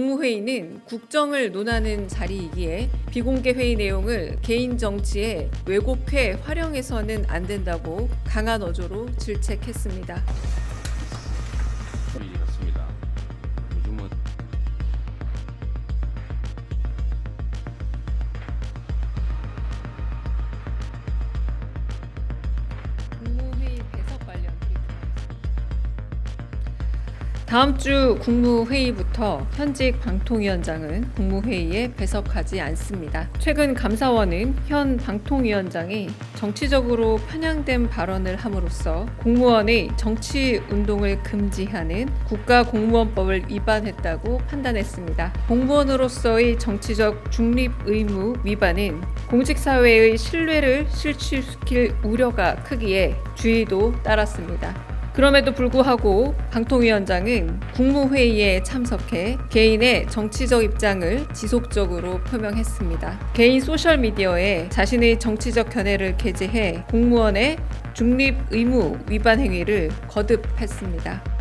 국무회의는 국정을 논하는 자리이기에 비공개 회의 내용을 개인 정치에 왜곡해 활용해서는 안 된다고 강한 어조로 질책했습니다. 다음 주 국무회의부터 현직 방통위원장은 국무회의에 배석하지 않습니다. 최근 감사원은 현 방통위원장이 정치적으로 편향된 발언을 함으로써 공무원의 정치 운동을 금지하는 국가공무원법을 위반했다고 판단했습니다. 공무원으로서의 정치적 중립 의무 위반은 공직사회의 신뢰를 실추시킬 우려가 크기에 주의도 따랐습니다. 그럼에도 불구하고 방통위원장은 국무회의에 참석해 개인의 정치적 입장을 지속적으로 표명했습니다. 개인 소셜미디어에 자신의 정치적 견해를 게재해 공무원의 중립 의무 위반 행위를 거듭했습니다.